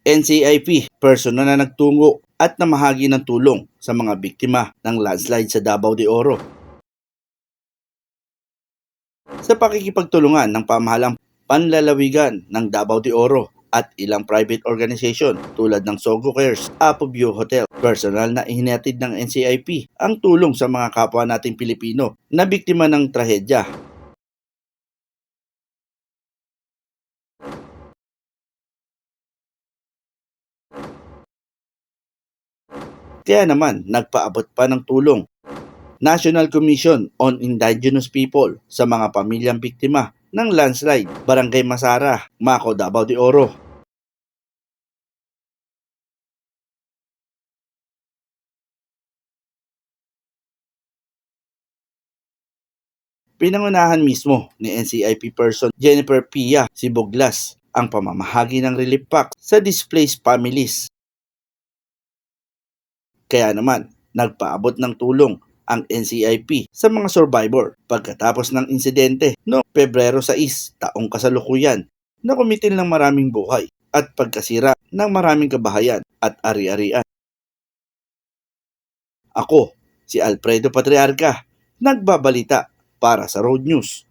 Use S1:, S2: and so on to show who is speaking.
S1: NCIP, personal na nagtungo at namahagi ng tulong sa mga biktima ng landslide sa Davao de Oro. Sa pakikipagtulungan ng pamahalang panlalawigan ng Davao de Oro at ilang private organization tulad ng Sogo Cares, Apo View Hotel, personal na ihinatid ng NCIP ang tulong sa mga kapwa nating Pilipino na biktima ng trahedya Kaya naman, nagpaabot pa ng tulong National Commission on Indigenous People sa mga pamilyang biktima ng landslide, Barangay Masara, Mako, Davao de Oro. Pinangunahan mismo ni NCIP person Jennifer Pia si Boglas ang pamamahagi ng relief pack sa displaced families kaya naman, nagpaabot ng tulong ang NCIP sa mga survivor pagkatapos ng insidente noong Pebrero 6 taong kasalukuyan na kumitil ng maraming buhay at pagkasira ng maraming kabahayan at ari-arian. Ako, si Alfredo Patriarca, nagbabalita para sa Road News.